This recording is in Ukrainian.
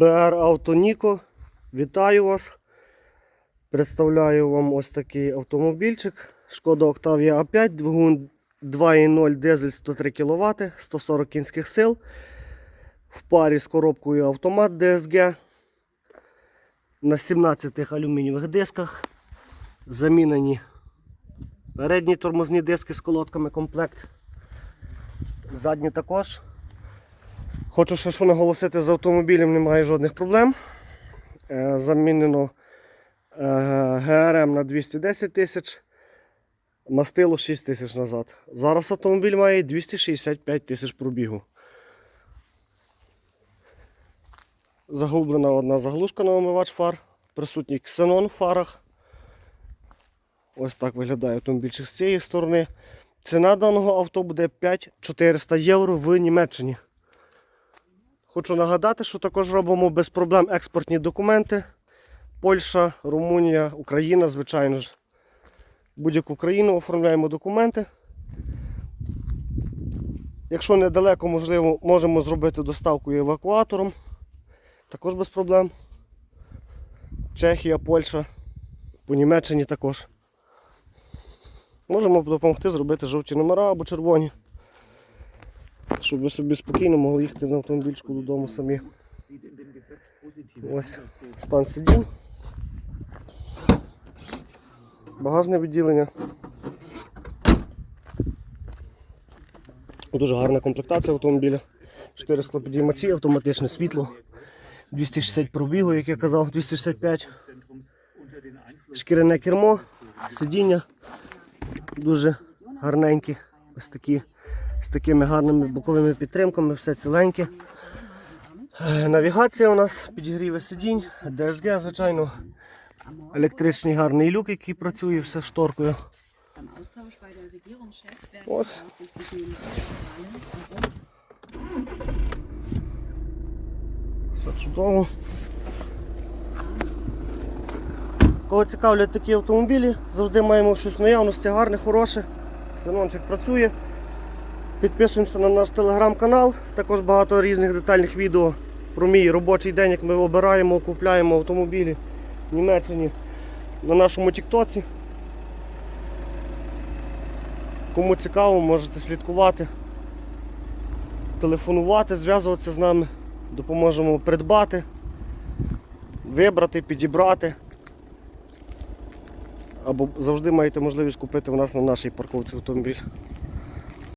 Auto Nico. Вітаю вас. Представляю вам ось такий автомобільчик. Шкода Octavia A5, двигун 2.0 дизель 103 кВт, 140 кінських сил. В парі з коробкою автомат DSG. На 17 алюмінієвих дисках. Замінені передні тормозні диски з колодками комплект. Задні також. Хочу ще наголосити, з автомобілем немає жодних проблем. Е, Замінено е, ГРМ на 210 тисяч, мастило 6 тисяч назад. Зараз автомобіль має 265 тисяч пробігу. Загублена одна заглушка на омивач фар, присутній ксенон в фарах. Ось так виглядає автомобільчик з цієї сторони. Ціна даного авто буде 5400 євро в Німеччині. Хочу нагадати, що також робимо без проблем експортні документи. Польща, Румунія, Україна, звичайно ж. Будь-яку країну оформляємо документи. Якщо недалеко, можливо, можемо зробити доставку евакуатором. Також без проблем. Чехія, Польща, по Німеччині також. Можемо допомогти зробити жовті номера або червоні. Щоб ви собі спокійно могли їхати на автомобільчику додому самі. Ось стан сидінь. Багажне відділення. Дуже гарна комплектація автомобіля. 4 склопідіймачі, автоматичне світло. 260 пробігу, як я казав, 265. Шкіряне кермо, сидіння дуже гарненькі. Ось такі з такими гарними боковими підтримками, все ціленьке. Е, Навігація у нас, підігріве сидінь, DSG, звичайно, електричний гарний люк, який працює все шторкою. Westfalen Все чудово. Кого цікавлять такі автомобілі, завжди маємо щось наявності гарне, хороше. Синончик працює. Підписуємося на наш телеграм-канал. Також багато різних детальних відео про мій робочий день, як ми обираємо, купляємо автомобілі в Німеччині на нашому Тіктоці. Кому цікаво, можете слідкувати, телефонувати, зв'язуватися з нами. Допоможемо придбати, вибрати, підібрати. Або завжди маєте можливість купити в нас на нашій парковці автомобіль.